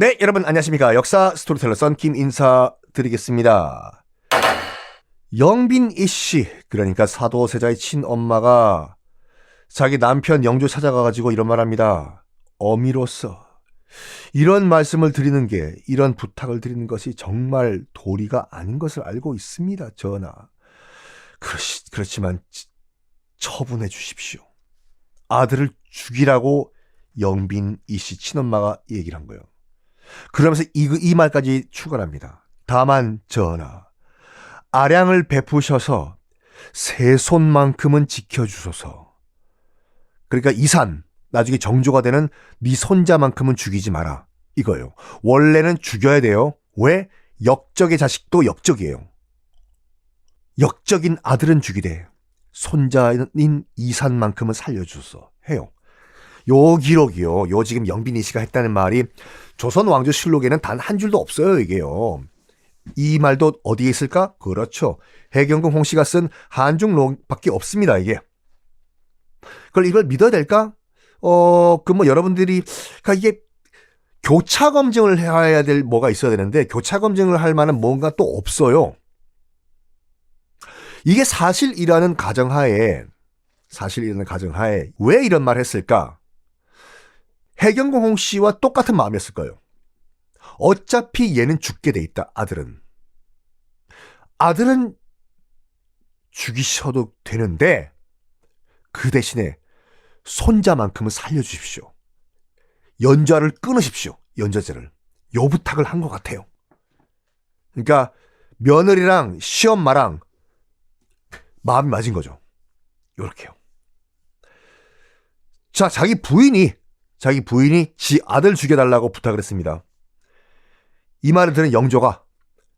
네, 여러분 안녕하십니까. 역사 스토리텔러 썬킴 인사드리겠습니다. 영빈 이씨, 그러니까 사도세자의 친엄마가 자기 남편 영조 찾아가가지고 이런 말 합니다. 어미로서 이런 말씀을 드리는 게, 이런 부탁을 드리는 것이 정말 도리가 아닌 것을 알고 있습니다, 전하. 그렇지, 그렇지만 치- 처분해 주십시오. 아들을 죽이라고 영빈 이씨 친엄마가 얘기를 한 거예요. 그러면서 이, 이 말까지 추가합니다. 다만 전하, 아량을 베푸셔서 세 손만큼은 지켜주소서. 그러니까 이산, 나중에 정조가 되는 네 손자만큼은 죽이지 마라. 이거예요. 원래는 죽여야 돼요. 왜? 역적의 자식도 역적이에요. 역적인 아들은 죽이되 손자인 이산만큼은 살려주소 해요. 요 기록이요. 요 지금 영빈이 씨가 했다는 말이 조선 왕조 실록에는 단 한 줄도 없어요, 이게요. 이 말도 어디에 있을까? 그렇죠. 해경궁 홍씨가 쓴 한중록밖에 없습니다, 이게. 그걸 이걸 믿어야 될까? 어, 그 뭐 여러분들이 그러니까 이게 교차 검증을 해야 될 뭐가 있어야 되는데 교차 검증을 할 만한 뭔가 또 없어요. 이게 사실이라는 가정하에 사실이라는 가정하에 왜 이런 말 했을까? 해경궁 홍 씨와 똑같은 마음이었을 거예요. 어차피 얘는 죽게 돼 있다, 아들은. 아들은 죽이셔도 되는데, 그 대신에 손자만큼은 살려주십시오. 연좌를 끊으십시오. 연좌제를. 요 부탁을 한 것 같아요. 그러니까 며느리랑 시엄마랑 마음이 맞은 거죠. 요렇게요. 자, 자기 부인이 자기 부인이 지 아들 죽여달라고 부탁을 했습니다. 이 말을 들은 영조가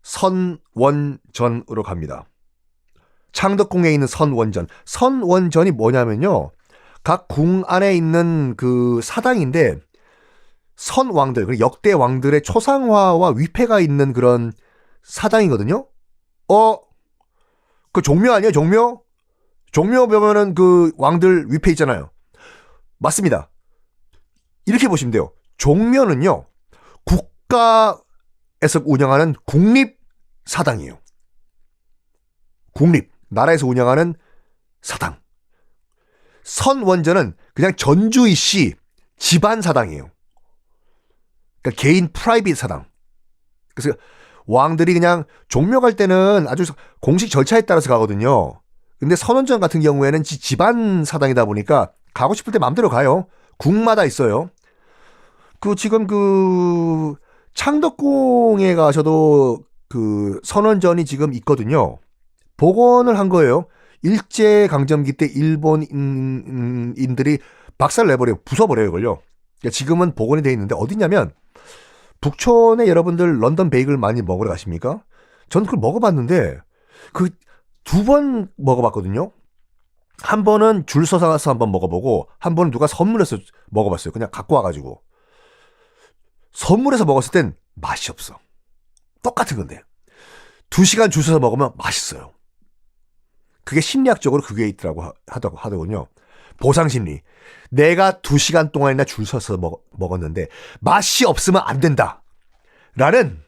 선원전으로 갑니다. 창덕궁에 있는 선원전. 선원전이 뭐냐면요. 각 궁 안에 있는 그 사당인데 선왕들, 역대 왕들의 초상화와 위패가 있는 그런 사당이거든요. 어, 그 종묘 아니에요, 종묘? 종묘 보면은 그 왕들 위패 있잖아요. 맞습니다. 이렇게 보시면 돼요. 종묘는요, 국가에서 운영하는 국립 사당이에요. 국립, 나라에서 운영하는 사당. 선원전은 그냥 전주이 씨 집안 사당이에요. 그러니까 개인 프라이빗 사당. 그래서 왕들이 그냥 종묘 갈 때는 아주 공식 절차에 따라서 가거든요. 근데 선원전 같은 경우에는 지- 집안 사당이다 보니까 가고 싶을 때 마음대로 가요. 국마다 있어요. 그 지금 그 창덕궁에 가셔도 그 선원전이 지금 있거든요. 복원을 한 거예요. 일제 강점기 때 일본인들이 박살 내버려 부숴버려요, 이걸요. 그러니까 지금은 복원이 돼 있는데 어디냐면 북촌에 여러분들 런던 베이글 많이 먹으러 가십니까? 전 그걸 먹어봤는데 그 두 번 먹어봤거든요. 한 번은 줄 서서 한번 먹어보고 한 번은 누가 선물해서 먹어봤어요. 그냥 갖고 와가지고 선물해서 먹었을 땐 맛이 없어. 똑같은 건데 두 시간 줄 서서 먹으면 맛있어요. 그게 심리학적으로 그게 있더라고 하- 하더- 하더군요. 보상 심리. 내가 두 시간 동안이나 줄 서서 먹, 먹었는데 맛이 없으면 안 된다. 라는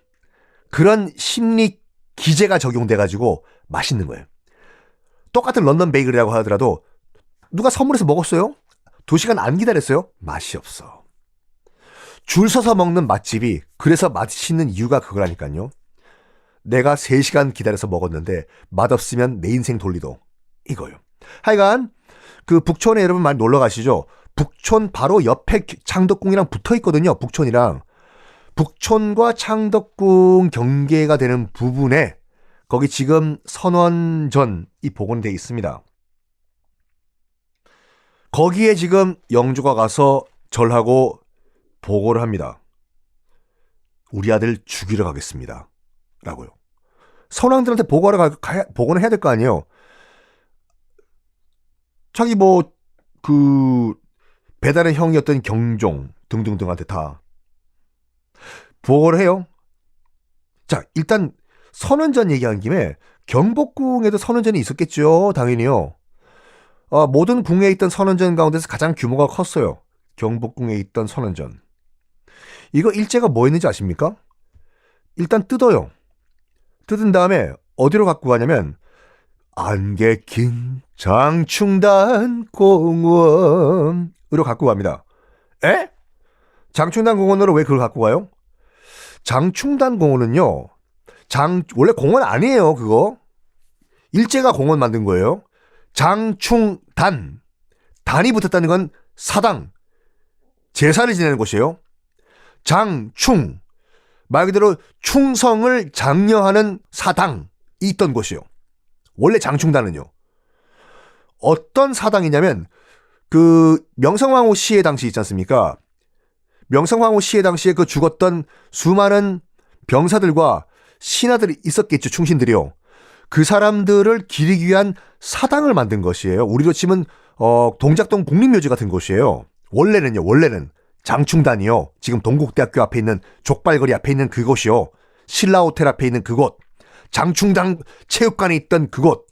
그런 심리 기제가 적용돼 가지고 맛있는 거예요. 똑같은 런던 베이글이라고 하더라도 누가 선물해서 먹었어요? 두 시간 안 기다렸어요? 맛이 없어. 줄 서서 먹는 맛집이 그래서 맛있는 이유가 그거라니까요. 내가 3시간 기다려서 먹었는데 맛없으면 내 인생 돌리도 이거요. 하여간 그 북촌에 여러분 많이 놀러 가시죠. 북촌 바로 옆에 창덕궁이랑 붙어 있거든요. 북촌이랑 북촌과 창덕궁 경계가 되는 부분에 거기 지금 선원전이 복원되어 있습니다. 거기에 지금 영조가 가서 절하고 보고를 합니다. 우리 아들 죽이러 가겠습니다. 라고요. 선왕들한테 보고하러 가, 가야, 보고는 해야 될 거 아니에요. 자기 뭐, 그, 배달의 형이었던 경종 등등등한테 다 보고를 해요. 자, 일단 선원전 얘기한 김에 경복궁에도 선원전이 있었겠죠. 당연히요. 어, 모든 궁에 있던 선원전 가운데서 가장 규모가 컸어요. 경복궁에 있던 선원전. 이거 일제가 뭐 했는지 아십니까? 일단 뜯어요. 뜯은 다음에 어디로 갖고 가냐면 안개 낀 장충단 공원으로 갖고 갑니다. 에? 장충단 공원으로 왜 그걸 갖고 가요? 장충단 공원은요. 장 원래 공원 아니에요, 그거. 일제가 공원 만든 거예요. 장충단. 단이 붙었다는 건 사당. 제사를 지내는 곳이에요. 장충. 말 그대로 충성을 장려하는 사당이 있던 곳이요. 원래 장충단은요. 어떤 사당이냐면 그 명성황후 시해 당시 있지 않습니까? 명성황후 시해 당시에 그 죽었던 수많은 병사들과 신하들이 있었겠죠. 충신들이요. 그 사람들을 기리기 위한 사당을 만든 것이에요. 우리로 치면 어, 동작동 국립묘지 같은 곳이에요. 원래는요. 원래는 장충단이요. 지금 동국대학교 앞에 있는 족발거리 앞에 있는 그곳이요. 신라호텔 앞에 있는 그곳. 장충당 체육관에 있던 그곳.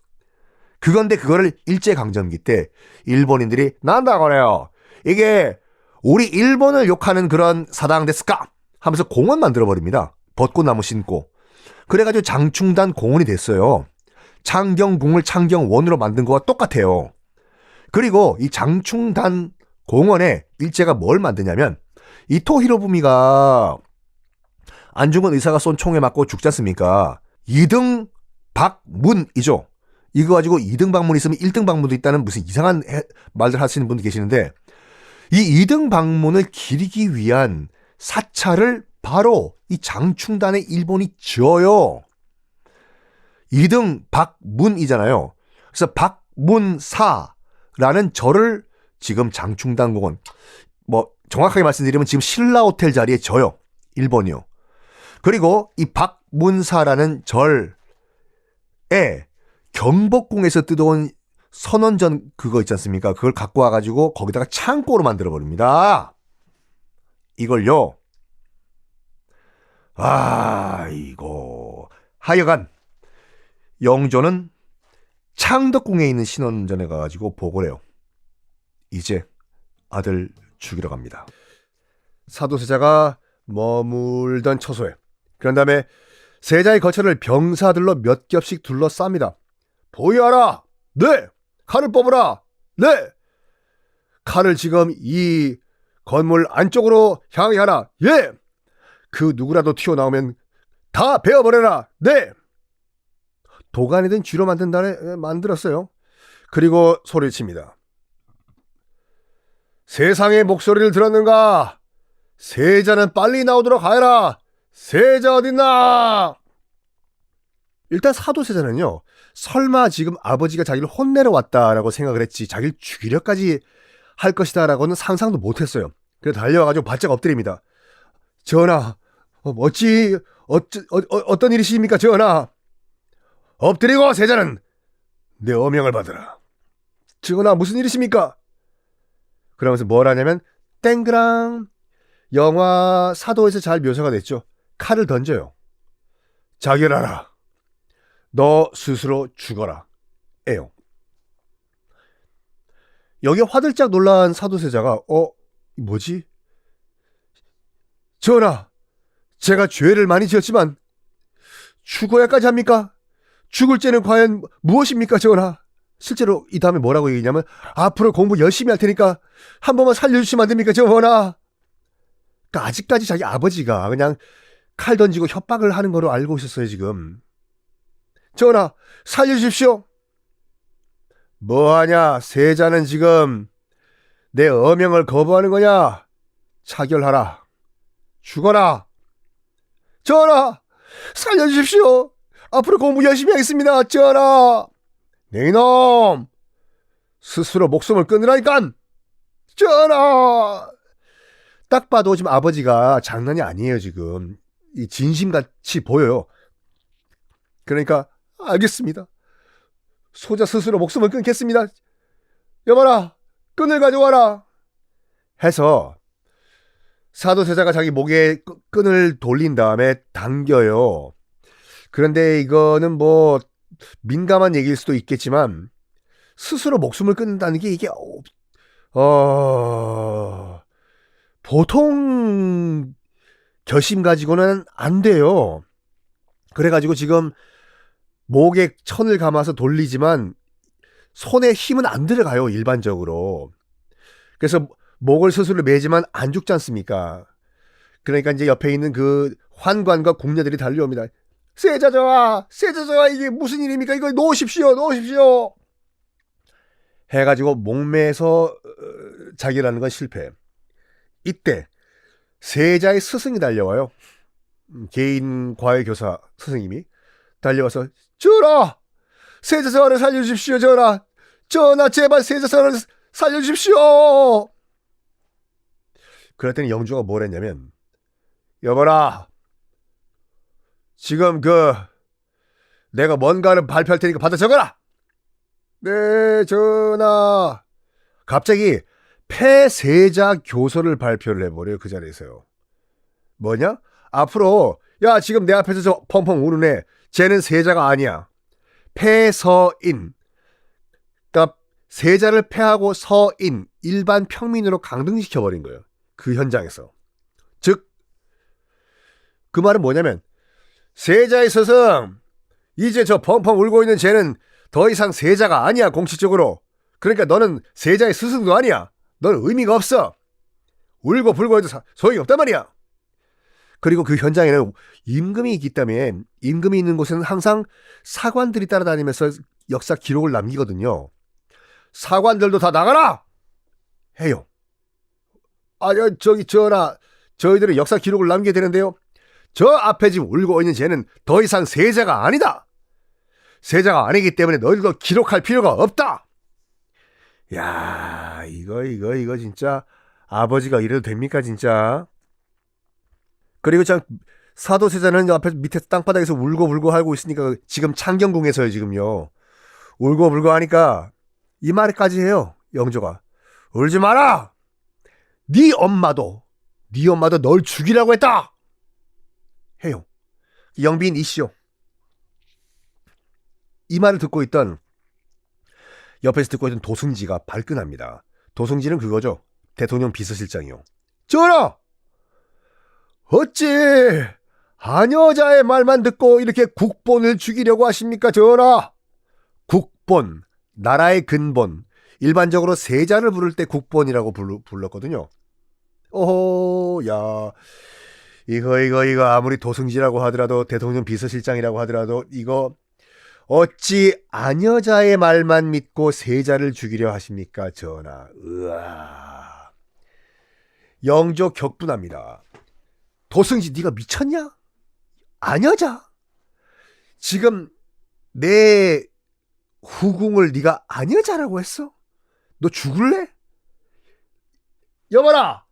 그건데 그거를 일제강점기 때 일본인들이 난다 그래요. 이게 우리 일본을 욕하는 그런 사당 데스까? 하면서 공원 만들어 버립니다. 벚꽃나무 심고. 그래가지고 장충단 공원이 됐어요. 창경궁을 창경원으로 만든 거와 똑같아요. 그리고 이 장충단 공원에 일제가 뭘 만드냐면 이토 히로부미가 안중근 의사가 쏜 총에 맞고 죽지 않습니까? 2등 박문이죠. 이거 가지고 2등 방문 있으면 1등 방문도 있다는 무슨 이상한 해- 말들 하시는 분도 계시는데 이 2등 방문을 기리기 위한 사찰을 바로 이 장충단의 일본이 지어요. 2등 박문이잖아요. 그래서 박문사라는 절을 지금 장충단 공원 뭐 정확하게 말씀드리면 지금 신라 호텔 자리에 져요. 일본이요. 그리고 이 박문사라는 절에 경복궁에서 뜯어온 선원전 그거 있지 않습니까? 그걸 갖고 와가지고 거기다가 창고로 만들어 버립니다. 이걸요. 아, 이거. 하여간, 영조는 창덕궁에 있는 신원전에 가가지고 보고를 해요. 이제 아들 죽이러 갑니다. 사도세자가 머물던 처소에. 그런 다음에 세자의 거처를 병사들로 몇 겹씩 둘러쌉니다. 보이하라! 네! 칼을 뽑으라! 네! 칼을 지금 이 건물 안쪽으로 향해 하라! 예! 그 누구라도 튀어나오면 다 베어버려라! 네! 도가니든 쥐로 만든다네 만들었어요. 그리고 소리를 칩니다. 세상의 목소리를 들었는가? 세자는 빨리 나오도록 하여라! 세자 어딨나? 일단 사도세자는요, 설마 지금 아버지가 자기를 혼내러 왔다라고 생각을 했지, 자기를 죽이려까지 할 것이다라고는 상상도 못했어요. 그래서 달려와가지고 바짝 엎드립니다. 전하, 어, 어찌, 어찌, 어, 어, 떤 일이십니까, 전하? 엎드리고 세자는 내 어명을 받으라. 전하, 무슨 일이십니까? 그러면서 뭘 하냐면, 땡그랑, 영화 사도에서 잘 묘사가 됐죠. 칼을 던져요. 자결하라. 너 스스로 죽어라. 에요. 여기 화들짝 놀란 사도세자가 어 뭐지? 전하, 제가 죄를 많이 지었지만 죽어야까지 합니까? 죽을 죄는 과연 무엇입니까, 전하? 실제로 이 다음에 뭐라고 얘기냐면 앞으로 공부 열심히 할 테니까 한 번만 살려주시면 안 됩니까, 전하? 그러니까 아직까지 자기 아버지가 그냥 칼 던지고 협박을 하는 거로 알고 있었어요, 지금. 전하, 살려주십시오. 뭐하냐, 세자는 지금 내 어명을 거부하는 거냐? 차결하라. 죽어라. 전하, 살려주십시오. 앞으로 공부 열심히 하겠습니다, 전하. 네 이놈, 스스로 목숨을 끊으라니깐. 전하. 딱 봐도 지금 아버지가 장난이 아니에요, 지금. 이 진심같이 보여요. 그러니까 알겠습니다. 소자 스스로 목숨을 끊겠습니다. 여봐라, 끈을 가져와라. 해서 사도세자가 자기 목에 끄- 끈을 돌린 다음에 당겨요. 그런데 이거는 뭐 민감한 얘기일 수도 있겠지만 스스로 목숨을 끊는다는 게 이게 어 보통 결심 가지고는 안 돼요. 그래가지고 지금 목에 천을 감아서 돌리지만 손에 힘은 안 들어가요, 일반적으로. 그래서 목을 스스로 매지만 안 죽지 않습니까? 그러니까 이제 옆에 있는 그 환관과 궁녀들이 달려옵니다. 세자저와, 세자저와 이게 무슨 일입니까? 이거 놓으십시오, 놓으십시오. 해가지고 목매서 어, 자결하는 건 실패. 이때 세자의 스승이 달려와요. 음, 개인 과외 교사 스승님이 달려와서 전하 세자전을 살려주십시오 전하 전하 제발 세자전을 살려주십시오. 그랬더니 영주가 뭘 했냐면 여보라 지금 그 내가 뭔가를 발표할 테니까 받아 적어라. 네 전하. 갑자기 폐세자 교서를 발표를 해버려요 그 자리에서요. 뭐냐? 앞으로 야 지금 내 앞에서 저 펑펑 우는 애 쟤는 세자가 아니야. 폐서인. 그러니까 세자를 패하고 서인 일반 평민으로 강등시켜 버린 거예요. 그 현장에서. 즉 그 말은 뭐냐면 세자의 스승 이제 저 펑펑 울고 있는 쟤는 더 이상 세자가 아니야 공식적으로. 그러니까 너는 세자의 스승도 아니야. 넌 의미가 없어. 울고 불고 해도 사- 소용이 없단 말이야. 그리고 그 현장에는 임금이 있기 때문에 임금이 있는 곳에는 항상 사관들이 따라다니면서 역사 기록을 남기거든요. 사관들도 다 나가라! 해요. 아, 여, 저기, 전하, 저희들은 역사 기록을 남겨야 되는데요. 저 앞에 지금 울고 있는 쟤는 더 이상 세자가 아니다! 세자가 아니기 때문에 너희들도 기록할 필요가 없다! 야, 이거, 이거, 이거 진짜 아버지가 이래도 됩니까, 진짜? 그리고 참 사도 세자는 앞에 밑에 땅바닥에서 울고 불고 하고 있으니까 지금 창경궁에서요 지금요 울고 불고 하니까 이 말까지 해요 영조가 울지 마라 네 엄마도 네 엄마도 널 죽이라고 했다! 해요. 영빈 이씨요 이 말을 듣고 있던 옆에서 듣고 있던 도승지가 발끈합니다. 도승지는 그거죠. 대통령 비서실장이요. 전하! 어찌 하녀자의 말만 듣고 이렇게 국본을 죽이려고 하십니까 전하? 국본, 나라의 근본. 일반적으로 세자를 부를 때 국본이라고 불, 불렀거든요. 오호, 야, 이거 이거 이거 아무리 도승지라고 하더라도 대통령 비서실장이라고 하더라도 이거 어찌 아녀자의 말만 믿고 세자를 죽이려 하십니까 전하? 으아, 영조 격분합니다. 도승지 네가 미쳤냐? 아녀자. 지금 내 후궁을 네가 아녀자라고 했어? 너 죽을래? 여봐라.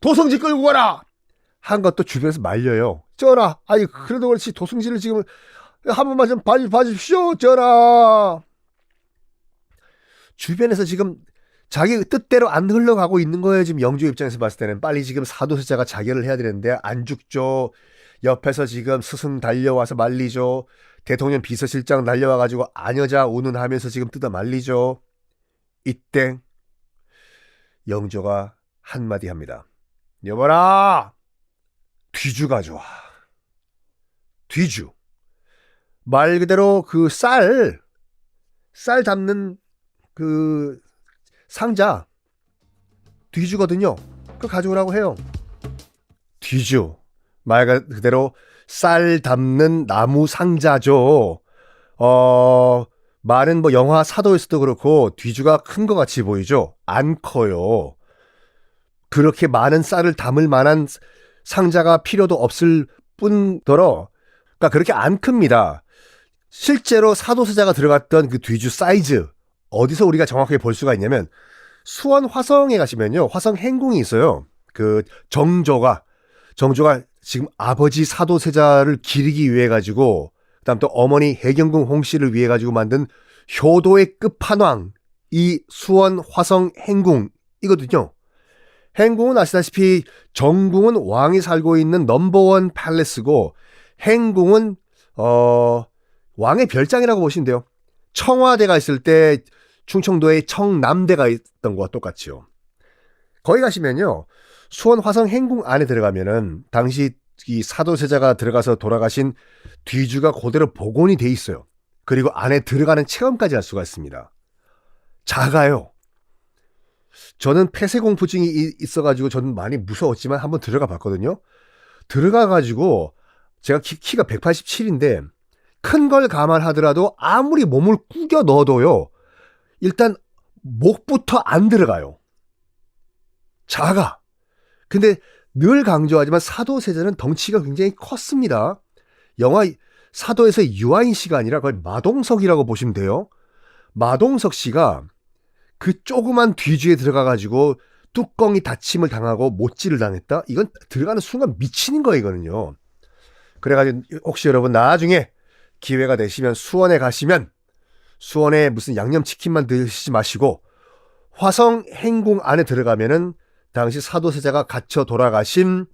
도승지 끌고 가라. 한 것도 주변에서 말려요. 전하. 아니 그래도 그렇지 도승지를 지금 한 번만 좀 봐, 봐주십시오. 전하. 주변에서 지금 자기 뜻대로 안 흘러가고 있는 거예요. 지금 영주 입장에서 봤을 때는 빨리 지금 사도세자가 자결을 해야 되는데 안 죽죠. 옆에서 지금 스승 달려와서 말리죠. 대통령 비서실장 달려와 가지고 아녀자 우는 하면서 지금 뜯어 말리죠. 이때 영조가 한마디 합니다. 여보라 뒤주 가져와. 뒤주. 말 그대로 그 쌀, 쌀 담는 그 상자 뒤주거든요. 그거 가져오라고 해요. 뒤주 말 그대로 쌀 담는 나무 상자죠. 어 말은 뭐 영화 사도에서도 그렇고 뒤주가 큰 것 같이 보이죠. 안 커요. 그렇게 많은 쌀을 담을 만한 상자가 필요도 없을 뿐더러 그러니까 그렇게 안 큽니다. 실제로 사도세자가 들어갔던 그 뒤주 사이즈 어디서 우리가 정확하게 볼 수가 있냐면 수원 화성에 가시면요. 화성 행궁이 있어요. 그 정조가 정조가 지금 아버지 사도세자를 기리기 위해 가지고 그다음 또 어머니 해경궁 홍씨를 위해 가지고 만든 효도의 끝판왕 이 수원 화성 행궁이거든요. 행궁은 아시다시피 정궁은 왕이 살고 있는 넘버원 팔레스고 행궁은 어 왕의 별장이라고 보시면 돼요. 청와대가 있을 때 충청도에 청남대가 있던 거와 똑같이요. 거기 가시면요. 수원 화성 행궁 안에 들어가면은 당시 이 사도세자가 들어가서 돌아가신 뒤주가 그대로 복원이 돼 있어요. 그리고 안에 들어가는 체험까지 할 수가 있습니다. 작아요. 저는 폐쇄 공포증이 이- 있어가지고 저는 많이 무서웠지만 한번 들어가 봤거든요. 들어가가지고 제가 키, 가 187인데 큰 걸 감안하더라도 아무리 몸을 꾸겨 넣어도요. 일단 목부터 안 들어가요. 작아. 근데 늘 강조하지만 사도세자는 덩치가 굉장히 컸습니다. 영화 사도에서 유아인 씨가 아니라 거의 마동석이라고 보시면 돼요. 마동석 씨가 그 조그만 뒤주에 들어가가지고 뚜껑이 닫힘을 당하고 못질을 당했다? 이건 들어가는 순간 미치는 거이거든요. 그래가지고 혹시 여러분 나중에 기회가 되시면 수원에 가시면 수원에 무슨 양념치킨만 드시지 마시고 화성 행궁 안에 들어가면은 당시 사도세자가 갇혀 돌아가신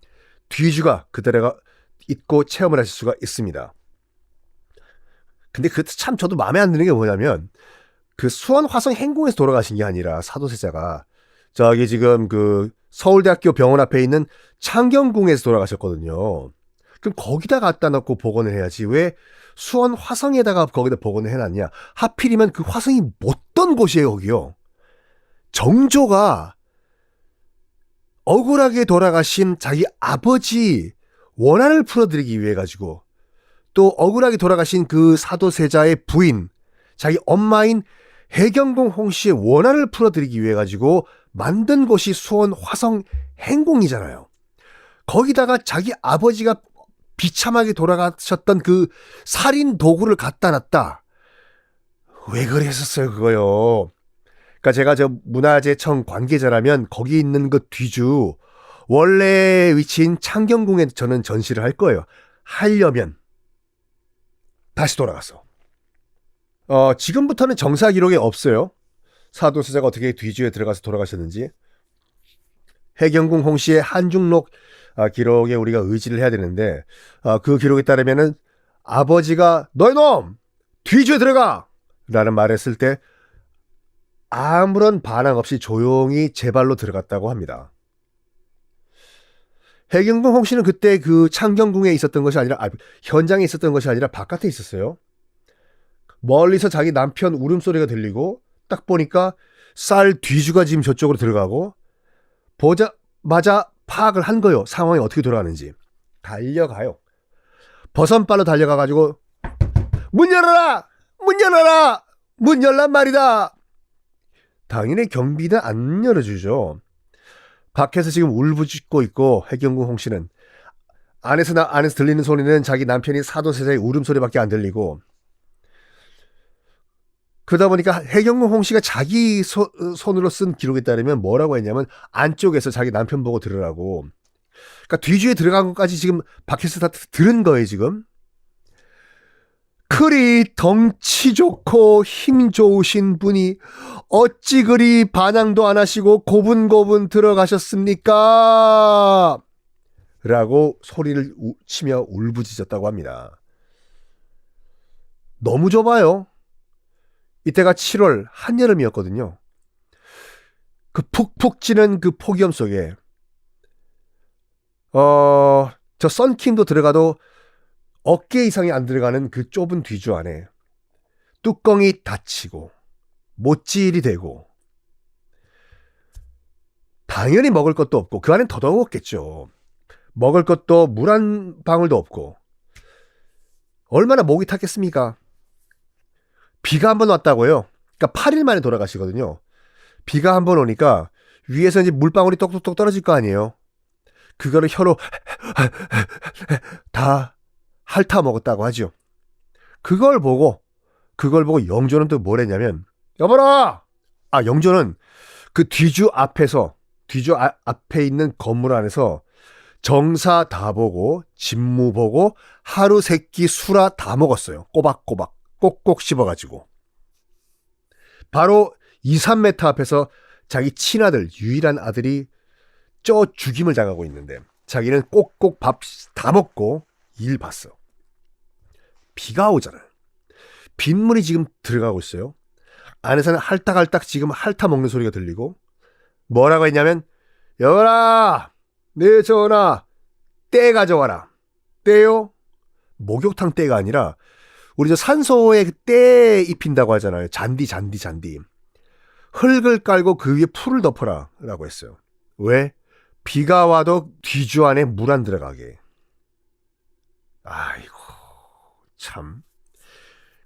뒤주가 그대로가 있고 체험을 하실 수가 있습니다. 근데 그 참 저도 마음에 안 드는 게 뭐냐면 그 수원 화성 행궁에서 돌아가신 게 아니라 사도세자가 저기 지금 그 서울대학교 병원 앞에 있는 창경궁에서 돌아가셨거든요. 그럼 거기다 갖다 놓고 복원을 해야지 왜 수원 화성에다가 거기다 복원을 해놨냐? 하필이면 그 화성이 못던 곳이에요, 거기요. 정조가 억울하게 돌아가신 자기 아버지 원한을 풀어드리기 위해 가지고 또 억울하게 돌아가신 그 사도세자의 부인 자기 엄마인 해경궁 홍씨의 원한을 풀어드리기 위해 가지고 만든 곳이 수원 화성 행궁이잖아요. 거기다가 자기 아버지가 비참하게 돌아가셨던 그 살인 도구를 갖다 놨다. 왜 그랬었어요, 그거요. 그러니까 제가 저 문화재청 관계자라면 거기 있는 그 뒤주 원래 위치인 창경궁에 저는 전시를 할 거예요. 하려면 다시 돌아가서. 어, 지금부터는 정사 기록에 없어요. 사도세자가 어떻게 뒤주에 들어가서 돌아가셨는지. 해경궁 홍씨의 한중록 아, 기록에 우리가 의지를 해야 되는데 아, 그 기록에 따르면은 아버지가 너희 놈 뒤주에 들어가 라는 말을 했을 때 아무런 반항 없이 조용히 제 발로 들어갔다고 합니다. 해경궁 홍 씨는 그때 그 창경궁에 있었던 것이 아니라 아, 현장에 있었던 것이 아니라 바깥에 있었어요. 멀리서 자기 남편 울음소리가 들리고 딱 보니까 쌀 뒤주가 지금 저쪽으로 들어가고 보자마자 파악을 한 거요. 상황이 어떻게 돌아가는지. 달려가요. 버선발로 달려가가지고 문 열어라! 문 열어라! 문 열란 말이다! 당연히 경비는 안 열어주죠. 밖에서 지금 울부짖고 있고 해경궁 홍씨는 안에서 나 안에서 들리는 소리는 자기 남편이 사도세자의 울음소리밖에 안 들리고 그러다 보니까 해경궁 홍씨가 자기 소- 손으로 쓴 기록에 따르면 뭐라고 했냐면 안쪽에서 자기 남편 보고 들으라고. 그러니까 뒤주에 들어간 것까지 지금 밖에서 다 들은 거예요 지금. 그리 덩치 좋고 힘 좋으신 분이 어찌 그리 반항도 안 하시고 고분고분 들어가셨습니까? 라고 소리를 우- 치며 울부짖었다고 합니다. 너무 좁아요. 이때가 7월 한여름이었거든요. 그 푹푹 찌는 그 폭염 속에 어, 저 썬킴도 들어가도 어깨 이상이 안 들어가는 그 좁은 뒤주 안에 뚜껑이 닫히고 못질이 되고 당연히 먹을 것도 없고 그 안엔 더더웠겠죠. 먹을 것도 물 한 방울도 없고 얼마나 목이 탔겠습니까? 비가 한 번 왔다고요. 그러니까 8일 만에 돌아가시거든요. 비가 한 번 오니까 위에서 이제 물방울이 똑똑똑 떨어질 거 아니에요. 그거를 혀로 다 핥아 먹었다고 하죠. 그걸 보고 그걸 보고 영조는 또 뭘 했냐면 여보라! 아 영조는 그 뒤주 앞에서 뒤주 아- 앞에 있는 건물 안에서 정사 다 보고 진무 보고 하루 세끼 수라 다 먹었어요. 꼬박꼬박 꼭꼭 씹어가지고 바로 2, 3m 앞에서 자기 친아들 유일한 아들이 쪄 죽임을 당하고 있는데 자기는 꼭꼭 밥 다 먹고 일 봤어. 비가 오잖아요. 빗물이 지금 들어가고 있어요. 안에서는 할딱할딱 지금 핥아 먹는 소리가 들리고 뭐라고 했냐면 여라 내 전화 때 가져와라 떼요? 목욕탕 떼가 아니라 우리 저 산소에 떼 입힌다고 하잖아요. 잔디, 잔디, 잔디. 흙을 깔고 그 위에 풀을 덮어라 라고 했어요. 왜? 비가 와도 뒤주 안에 물 안 들어가게. 아이고, 참.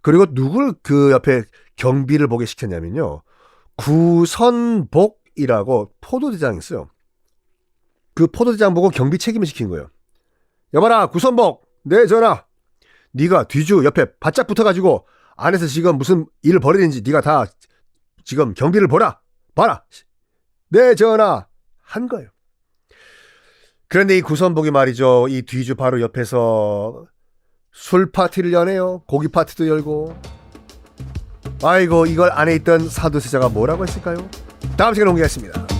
그리고 누굴 그 옆에 경비를 보게 시켰냐면요. 구선복이라고 포도대장이 있어요. 그 포도대장 보고 경비 책임을 시킨 거예요. 여봐라, 구선복! 네, 전하! 네가 뒤주 옆에 바짝 붙어가지고 안에서 지금 무슨 일을 벌이는지 네가 다 지금 경비를 보라! 봐라! 네, 전하! 한 거예요. 그런데 이 구선복이 말이죠. 이 뒤주 바로 옆에서 술 파티를 여네요. 고기 파티도 열고. 아이고 이걸 안에 있던 사도세자가 뭐라고 했을까요? 다음 시간에 공개하겠습니다.